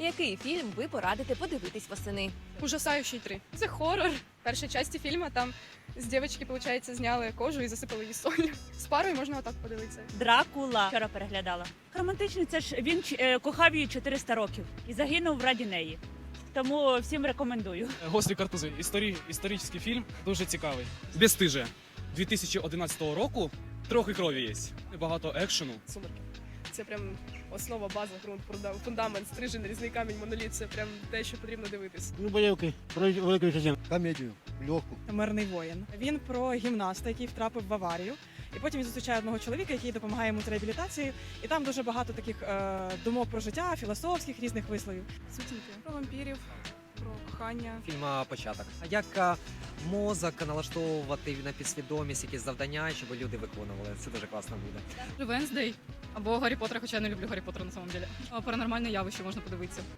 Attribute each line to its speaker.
Speaker 1: Який фільм ви порадите подивитись восени?
Speaker 2: Ужасаючий 3. Це хорор. В першій часті фільму там з дівчинки, виходить, зняли кожу і засипали її солью. З парою можна отак подивитися.
Speaker 3: Дракула вчора переглядала. Романтичний це ж він е, кохав її 400 років і загинув раді неї. Тому всім рекомендую.
Speaker 4: Гострі картузи. Історі... Історичний фільм дуже цікавий. Безстижие 2011 року. Трохи крові є. Багато екшену.
Speaker 2: Сумерки. Це прям основа, база, ґрунт, фундамент, стрижень, різний камінь, моноліт. Це прям те, що потрібно дивитись.
Speaker 5: Ну, бойовки, про велику вітчизну.
Speaker 6: Комедію, легку.
Speaker 7: Мирний воїн. Він про гімнаста, який втрапив в аварію. І потім він зустрічає одного чоловіка, який допомагає йому з реабілітацією. І там дуже багато таких е, думок про життя, філософських різних висловів.
Speaker 2: Сутінки. Про вампірів, кохання.
Speaker 8: фільма початок. Як мозок налаштовувати на підсвідомість якісь завдання, щоб люди виконували. Це дуже класно буде.
Speaker 9: Венздей або Гаррі Поттера, хоча я не люблю Гаррі Поттера на самом деле. Паранормальне явище можна подивитися.